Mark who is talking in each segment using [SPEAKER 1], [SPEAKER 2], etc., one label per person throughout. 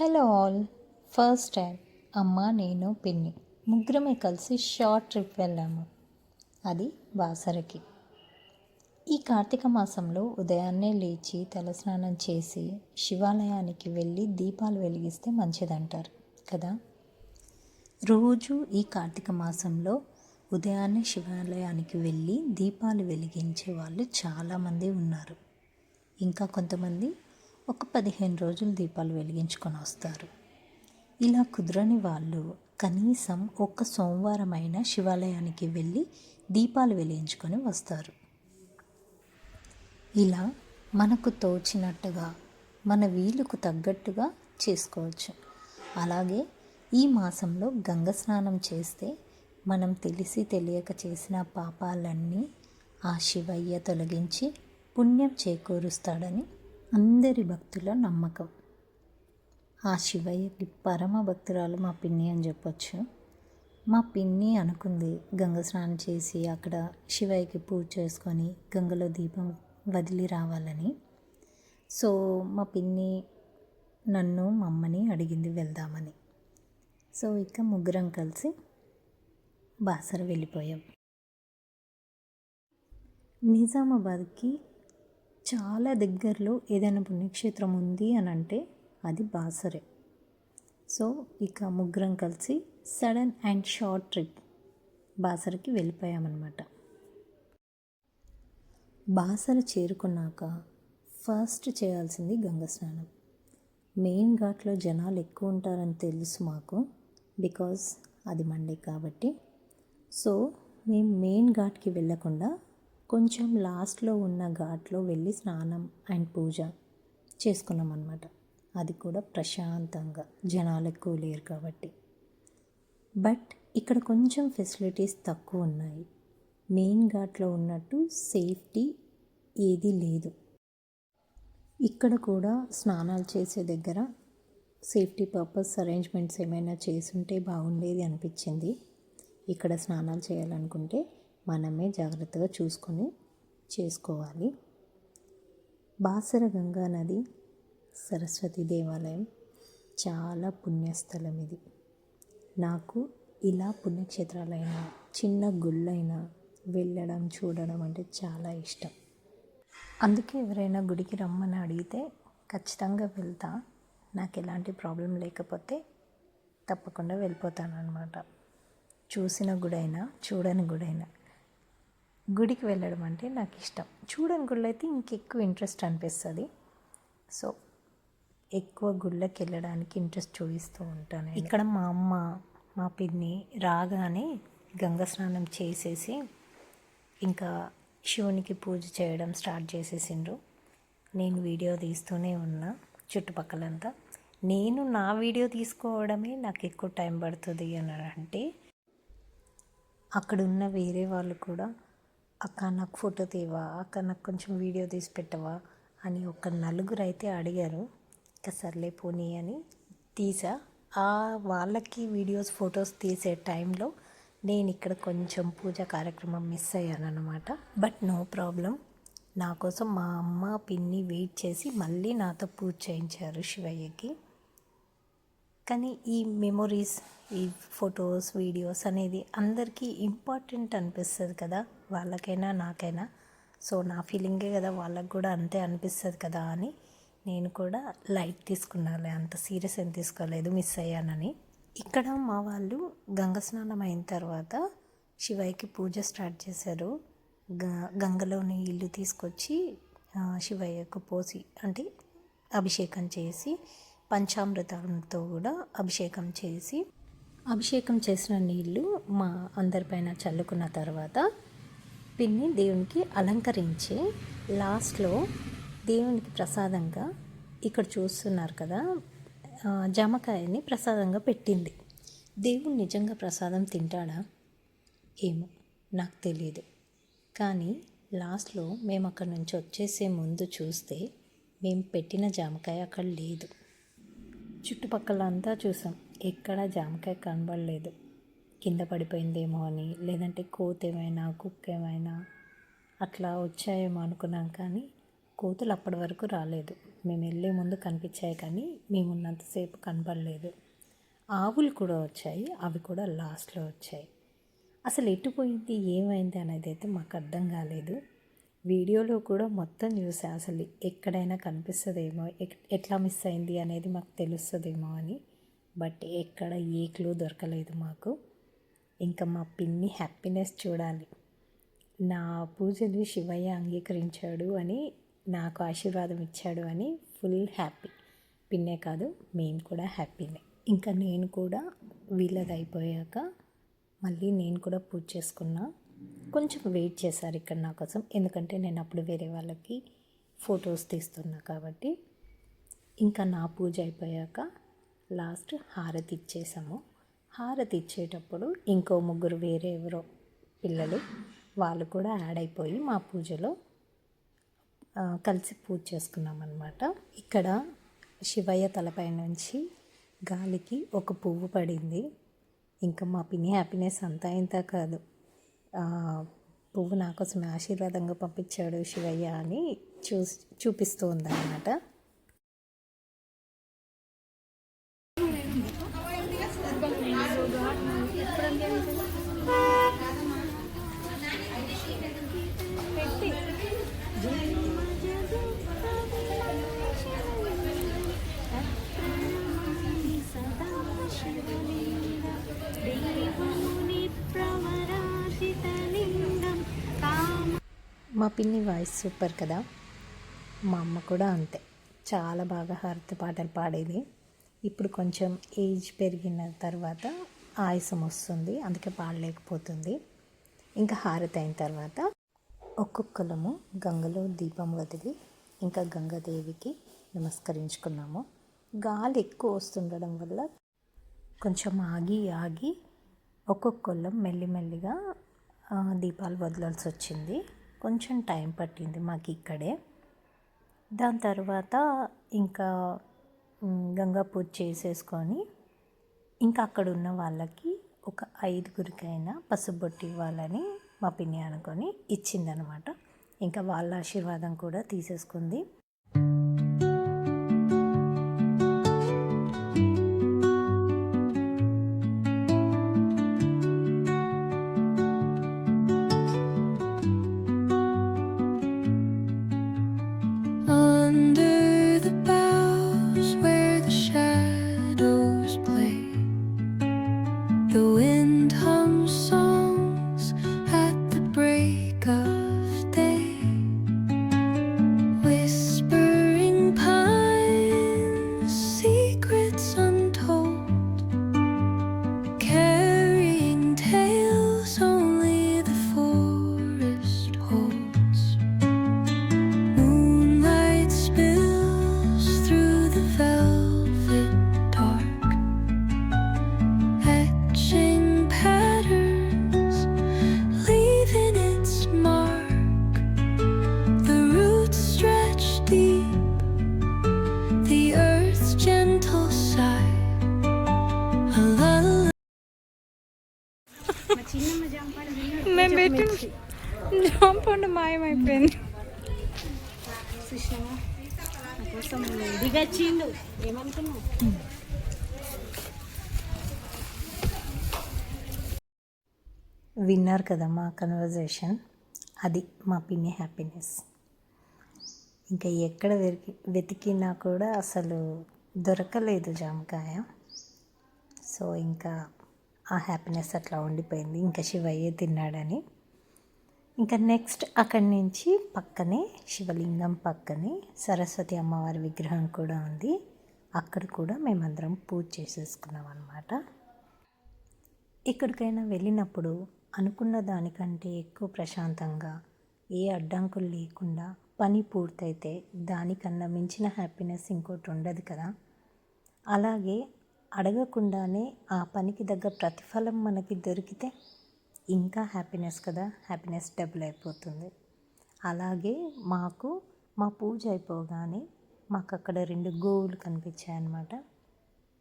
[SPEAKER 1] Hello all first time అమ్మ నేను పిన్ని. ముగ్గురమే కలిసి షార్ట్ ట్రిప్ వెళ్ళాము. అది బాసరకి. ఈ కార్తీక మాసంలో ఉదయాన్నే లేచి తలస్నానం చేసి శివాలయానికి వెళ్ళి దీపాలు వెలిగిస్తే మంచిదంటారు కదా? రోజు ఈ కార్తీక మాసంలో ఉదయాన్నే శివాలయానికి వెళ్ళి దీపాలు వెలిగించే వాళ్ళు చాలామంది ఉన్నారు. ఇంకా కొంతమంది ఒక పదిహేను రోజులు దీపాలు వెలిగించుకొని వస్తారు. ఇలా కుదరని వాళ్ళు కనీసం ఒక్క సోమవారం అయినా శివాలయానికి వెళ్ళి దీపాలు వెలిగించుకొని వస్తారు. ఇలా మనకు తోచినట్టుగా మన వీలుకు తగ్గట్టుగా చేసుకోవచ్చు. అలాగే ఈ మాసంలో గంగ స్నానం చేస్తే మనం తెలిసి తెలియక చేసిన పాపాలన్నీ ఆ శివయ్య తొలగించి పుణ్యం చేకూరుస్తాడని అందరి భక్తుల నమ్మకం. ఆ శివయ్యకి పరమ భక్తురాలు మా పిన్ని అని చెప్పొచ్చు. మా పిన్ని అనుకుంది గంగ స్నానం చేసి అక్కడ శివయ్యకి పూజ చేసుకొని గంగలో దీపం వదిలి రావాలని. సో మా పిన్ని నన్ను మా అమ్మని అడిగింది వెళ్దామని. సో ఇక ముగ్గురం కలిసి బాసర వెళ్ళిపోయాం. నిజామాబాద్కి చాలా దగ్గరలో ఏదైనా పుణ్యక్షేత్రం ఉంది అని అంటే అది బాసరే. సో ఇక ముగ్గురం కలిసి సడన్ అండ్ షార్ట్ ట్రిప్ బాసరకి వెళ్ళిపోయామన్నమాట. బాసర చేరుకున్నాక ఫస్ట్ చేయాల్సింది గంగ స్నానం. మెయిన్ ఘాట్లో జనాలు ఎక్కువ ఉంటారని తెలుసు మాకు బికాజ్ అది మండే కాబట్టి. సో మేము మెయిన్ ఘాట్కి వెళ్ళకుండా కొంచెం లాస్ట్లో ఉన్న ఘాట్లో వెళ్ళి స్నానం అండ్ పూజ చేసుకున్నాం అనమాట అది కూడా ప్రశాంతంగా. జనాలు ఎక్కువ లేరు కాబట్టి. బట్ ఇక్కడ కొంచెం ఫెసిలిటీస్ తక్కువ ఉన్నాయి. మెయిన్ ఘాట్లో ఉన్నట్టు సేఫ్టీ ఏదీ లేదు. ఇక్కడ కూడా స్నానాలు చేసే దగ్గర సేఫ్టీ పర్పస్ అరేంజ్మెంట్స్ ఏమైనా చేసుంటే బాగుండేది అనిపించింది. ఇక్కడ స్నానాలు చేయాలనుకుంటే మనమే జాగ్రత్తగా చూసుకొని చేసుకోవాలి. బాసర గంగా నది సరస్వతి దేవాలయం చాలా పుణ్యస్థలం ఇది నాకు ఇలా పుణ్యక్షేత్రాలైన చిన్న గుళ్ళైనా వెళ్ళడం చూడడం అంటే చాలా ఇష్టం. అందుకే ఎవరైనా గుడికి రమ్మని అడిగితే ఖచ్చితంగా వెళ్తా. నాకు ఎలాంటి ప్రాబ్లం లేకపోతే తప్పకుండా వెళ్ళిపోతాను అనమాట చూసిన గుడైనా చూడని గుడైనా. గుడికి వెళ్ళడం అంటే నాకు ఇష్టం చూడని గుళ్ళు అయితే ఇంకెక్కువ ఇంట్రెస్ట్ అనిపిస్తుంది. సో ఎక్కువ గుళ్ళకి వెళ్ళడానికి ఇంట్రెస్ట్ చూపిస్తూ ఉంటాను ఇక్కడ మా అమ్మ మా పిన్ని రాగానే గంగ స్నానం చేసేసి ఇంకా శివునికి పూజ చేయడం స్టార్ట్ చేసేసిండ్రు. నేను వీడియో తీస్తూనే ఉన్నా చుట్టుపక్కలంతా. నేను నా వీడియో తీసుకోవడమే నాకు ఎక్కువ టైం పడుతుంది అని అంటే అక్కడ ఉన్న వేరే వాళ్ళు కూడా అక్క నాకు ఫోటో తీవా అక్క నాకు కొంచెం వీడియో తీసి పెట్టవా? అని ఒక నలుగురు అయితే అడిగారు. ఇక సర్లే పోనీ అని తీసా. ఆ వాళ్ళకి వీడియోస్ ఫొటోస్ తీసే టైంలో నేను ఇక్కడ కొంచెం పూజ కార్యక్రమం మిస్ అయ్యాను అనమాట బట్ నో ప్రాబ్లం. నా కోసం మా అమ్మ పిన్ని వెయిట్ చేసి మళ్ళీ నాతో పూజ చేయించారు శివయ్యకి. కానీ ఈ మెమొరీస్ ఈ ఫొటోస్ వీడియోస్ అనేది అందరికీ ఇంపార్టెంట్ అనిపిస్తుంది కదా. వాళ్ళకైనా నాకైనా. సో నా ఫీలింగే కదా వాళ్ళకు కూడా అంతే అనిపిస్తుంది కదా అని నేను కూడా లైట్ తీసుకున్నాను అంత సీరియస్ ఏం తీసుకోలేదు మిస్ అయ్యానని. ఇక్కడ మా వాళ్ళు గంగ స్నానం అయిన తర్వాత శివయ్యకి పూజ స్టార్ట్ చేశారు. గ గంగలోని ఇల్లు తీసుకొచ్చి శివయ్యకు పోసి అంటే అభిషేకం చేసి పంచామృతంతో కూడా అభిషేకం చేసి అభిషేకం చేసిన నీళ్ళు మా అందరిపైన చల్లుకున్న తర్వాత పిన్ని దేవునికి అలంకరించి లాస్ట్లో దేవునికి ప్రసాదంగా ఇక్కడ చూస్తున్నారు కదా జామకాయని ప్రసాదంగా పెట్టింది. దేవుడు నిజంగా ప్రసాదం తింటాడా? ఏమో నాకు తెలియదు కానీ లాస్ట్లో మేము అక్కడ నుంచి వచ్చేసే ముందు చూస్తే మేము పెట్టిన జామకాయ అక్కడ లేదు. చుట్టుపక్కల అంతా చూసాం ఎక్కడ జామకాయ కనబడలేదు. కింద పడిపోయిందేమో అని లేదంటే కోత ఏమైనా కుక్క ఏమైనా అట్లా వచ్చాయేమో అనుకున్నాం కానీ కోతులు అప్పటి వరకు రాలేదు. మేము వెళ్ళే ముందు కనిపించాయి కానీ మేము ఉన్నంతసేపు కనపడలేదు ఆవులు కూడా వచ్చాయి అవి కూడా లాస్ట్లో వచ్చాయి. అసలు ఎట్టుపోయింది ఏమైంది అనేది అయితే మాకు అర్థం కాలేదు. వీడియోలో కూడా మొత్తం చూసా అసలు ఎక్కడైనా కనిపిస్తుందేమో ఎట్లా మిస్ అయింది అనేది మాకు తెలుస్తుందేమో అని బట్ ఎక్కడ ఏ క్లూ దొరకలేదు మాకు. ఇంకా మా పిన్ని హ్యాపీనెస్ చూడాలి. నా పూజని శివయ్య అంగీకరించాడు అని నాకు ఆశీర్వాదం ఇచ్చాడు అని ఫుల్ హ్యాపీ. పిన్నే కాదు మేము కూడా హ్యాపీనే. ఇంకా నేను కూడా వీళ్ళది అయిపోయాక మళ్ళీ నేను కూడా పూజ చేసుకున్నా. కొంచెం వెయిట్ చేశారు ఇక్కడ నా కోసం. ఎందుకంటే నేను అప్పుడు వేరే వాళ్ళకి ఫొటోస్ తీస్తున్నా కాబట్టి. ఇంకా నా పూజ అయిపోయాక లాస్ట్ హారతి ఇచ్చేసాము. హారతి ఇచ్చేటప్పుడు ఇంకో ముగ్గురు వేరే ఎవరో పిల్లలు వాళ్ళు కూడా యాడ్ అయిపోయి మా పూజలో కలిసి పూజ చేసుకున్నాం అనమాట ఇక్కడ శివయ్య తలపై నుంచి గాలికి ఒక పువ్వు పడింది. ఇంకా మా పిన్ని హ్యాపీనెస్ అంతా ఇంత కాదు. పువ్వు నా కోసం ఆశీర్వాదంగా పంపించాడు శివయ్య అని చూ చూపిస్తూ ఉందన్నమాట. మా పిన్ని వాయిస్ సూపర్ కదా? మా అమ్మ కూడా అంతే. చాలా బాగా హారతి పాటలు పాడేది. ఇప్పుడు కొంచెం ఏజ్ పెరిగిన తర్వాత ఆయాసం వస్తుంది అందుకే పాడలేకపోతుంది. ఇంకా హారతి అయిన తర్వాత ఒక్కొక్కలము గంగలో దీపం వదిలి ఇంకా గంగాదేవికి నమస్కరించుకున్నాము. గాలి ఎక్కువ వస్తుండడం వల్ల కొంచెం ఆగి ఆగి ఒక్కొక్కళ్ళం మెల్లిమెల్లిగా దీపాలు వదలాల్సి వచ్చింది కొంచెం టైం పట్టింది మాకు ఇక్కడే. దాని తర్వాత ఇంకా గంగా పూజ చేసేసుకొని ఇంకా అక్కడ ఉన్న వాళ్ళకి ఒక ఐదుగురికైనా పసుబొట్టి ఇవ్వాలని మా పిన్ని అనుకొని ఇచ్చిందనమాట. ఇంకా వాళ్ళ ఆశీర్వాదం కూడా తీసేసుకుంది.
[SPEAKER 2] మేము జాంపండు మాయమైపోయింది.
[SPEAKER 3] దిగచ్చిండు ఏమనుకున్నావు?
[SPEAKER 1] విన్నారు కదా మా కన్వర్జేషన్ అది మా పిన్ని హ్యాపీనెస్ ఇంకా ఎక్కడ వెతికి వెతికినా కూడా అసలు దొరకలేదు జామకాయ. సో ఇంకా ఆ హ్యాపీనెస్ అట్లా ఉండిపోయింది. ఇంకా శివయ్యే తిన్నాడని. ఇంకా నెక్స్ట్ అక్కడి నుంచి పక్కనే శివలింగం పక్కనే సరస్వతి అమ్మవారి విగ్రహం కూడా ఉంది. అక్కడ కూడా మేమందరం పూజ చేసేసుకున్నాం అనమాట ఎక్కడికైనా వెళ్ళినప్పుడు అనుకున్న దానికంటే ఎక్కువ ప్రశాంతంగా ఏ అడ్డంకులు లేకుండా పని పూర్తయితే దానికన్నా మించిన హ్యాపీనెస్ ఇంకోటి ఉండదు కదా. అలాగే అడగకుండానే ఆ పనికి దగ్గర ప్రతిఫలం మనకి దొరికితే ఇంకా హ్యాపీనెస్ కదా హ్యాపీనెస్ డబుల్ అయిపోతుంది. అలాగే మాకు మా పూజ అయిపోగానే మాకు అక్కడ రెండు గోవులు కనిపించాయి అన్నమాట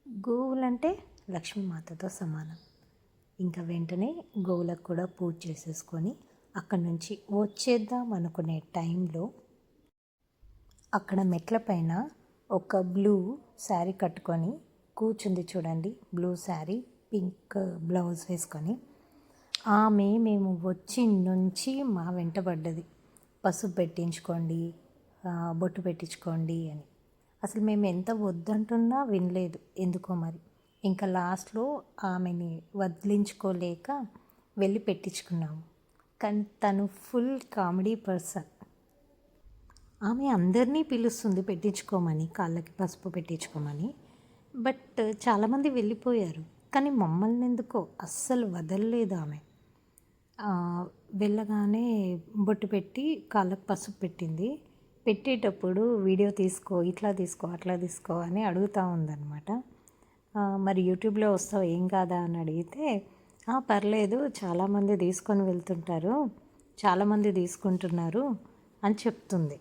[SPEAKER 1] గోవులు అంటే లక్ష్మీమాతతో సమానం. ఇంకా వెంటనే గోవులకు కూడా పూజ చేసేసుకొని అక్కడి నుంచి వచ్చేద్దాం అనుకునే టైంలో అక్కడ మెట్ల పైన ఒక బ్లూ శారీ కట్టుకొని కూర్చుంది చూడండి. బ్లూ శారీ పింక్ బ్లౌజ్ వేసుకొని ఆమె మేము వచ్చి నుంచి మా వెంటబడ్డది పసుపు పెట్టించుకోండి బొట్టు పెట్టించుకోండి అని. అసలు మేము ఎంత వద్దంటున్నా వినలేదు. ఎందుకో మరి? ఇంకా లాస్ట్లో ఆమెని వదిలించుకోలేక వెళ్ళి పెట్టించుకున్నాము. కానీ తను ఫుల్ కామెడీ పర్సన్. ఆమె అందరినీ పిలుస్తుంది పెట్టించుకోమని కాళ్ళకి పసుపు పెట్టించుకోమని. బట్ చాలామంది వెళ్ళిపోయారు. కానీ మమ్మల్ని ఎందుకో అస్సలు వదలలేదు ఆమె. వెళ్ళగానే బొట్టు పెట్టి కాళ్ళకు పసుపు పెట్టింది. పెట్టేటప్పుడు వీడియో తీసుకో ఇట్లా తీసుకో అట్లా తీసుకో అని అడుగుతూ ఉందన్నమాట. మరి యూట్యూబ్లో వస్తావు ఏం కాదా అని అడిగితే పర్లేదు చాలామంది తీసుకొని వెళ్తుంటారు చాలామంది తీసుకుంటున్నారు అని చెప్తుంది.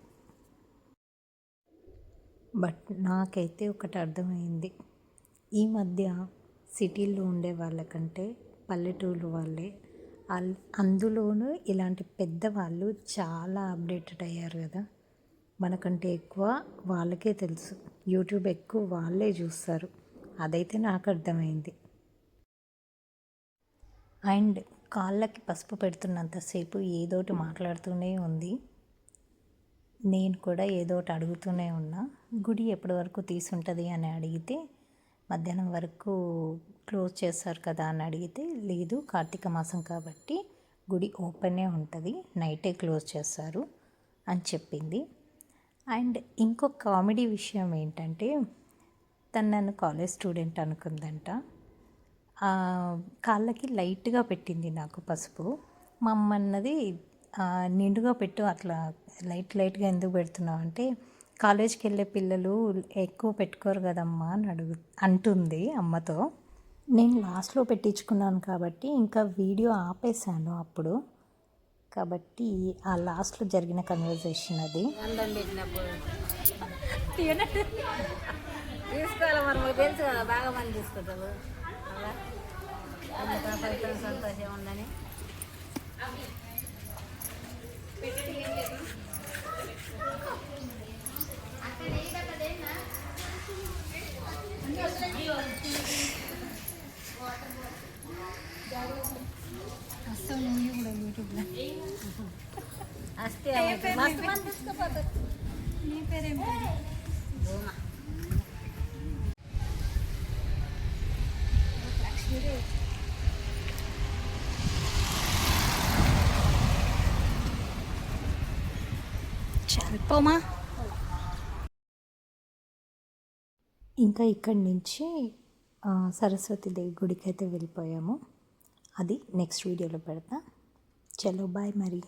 [SPEAKER 1] బట్ నాకైతే ఒకటి అర్థమైంది. ఈ మధ్య సిటీల్లో ఉండే వాళ్ళకంటే పల్లెటూరు వాళ్ళే అందులోనూ ఇలాంటి పెద్దవాళ్ళు చాలా అప్డేటెడ్ అయ్యారు కదా. మనకంటే ఎక్కువ వాళ్ళకే తెలుసు. యూట్యూబ్ ఎక్కువ వాళ్ళే చూస్తారు. అదైతే నాకు అర్థమైంది. అండ్ కాళ్ళకి పసుపు పెడుతున్నంతసేపు ఏదోటి మాట్లాడుతూనే ఉంది. నేను కూడా ఏదో ఒకటి అడుగుతూనే ఉన్నా. గుడి ఎప్పటి వరకు తీసుంటుంది అని అడిగితే మధ్యాహ్నం వరకు క్లోజ్ చేస్తారు కదా అని అడిగితే లేదు కార్తీక మాసం కాబట్టి గుడి ఓపెనే ఉంటుంది నైటే క్లోజ్ చేస్తారు అని చెప్పింది. అండ్ ఇంకో కామెడీ విషయం ఏంటంటే తను నన్ను కాలేజ్ స్టూడెంట్ అనుకుందంట. కాళ్ళకి లైట్గా పెట్టింది నాకు పసుపు. మా అమ్మ అన్నది నిండుగా పెట్టు అట్లా లైట్ లైట్గా ఎందుకు పెడుతున్నావు? అంటే కాలేజ్కి వెళ్ళే పిల్లలు ఎక్కువ పెట్టుకోరు కదమ్మా అని అడుగు అంటుంది అమ్మతో. నేను లాస్ట్లో పెట్టించుకున్నాను కాబట్టి ఇంకా వీడియో ఆపేశాను అప్పుడు. కాబట్టి ఆ లాస్ట్లో జరిగిన కన్వర్జేషన్ అది.
[SPEAKER 3] తీసుకోవాలి మనం తెలుసు కదా బాగా మంది తీసుకుంటారు. సంతోషం.
[SPEAKER 2] చల్పోమా
[SPEAKER 1] ఇంకా ఇక్కడి నుంచి సరస్వతి దేవి గుడికి అయితే వెళ్ళిపోయాము. అది నెక్స్ట్ వీడియోలో పెడతా. చలో బాయ్ మరి.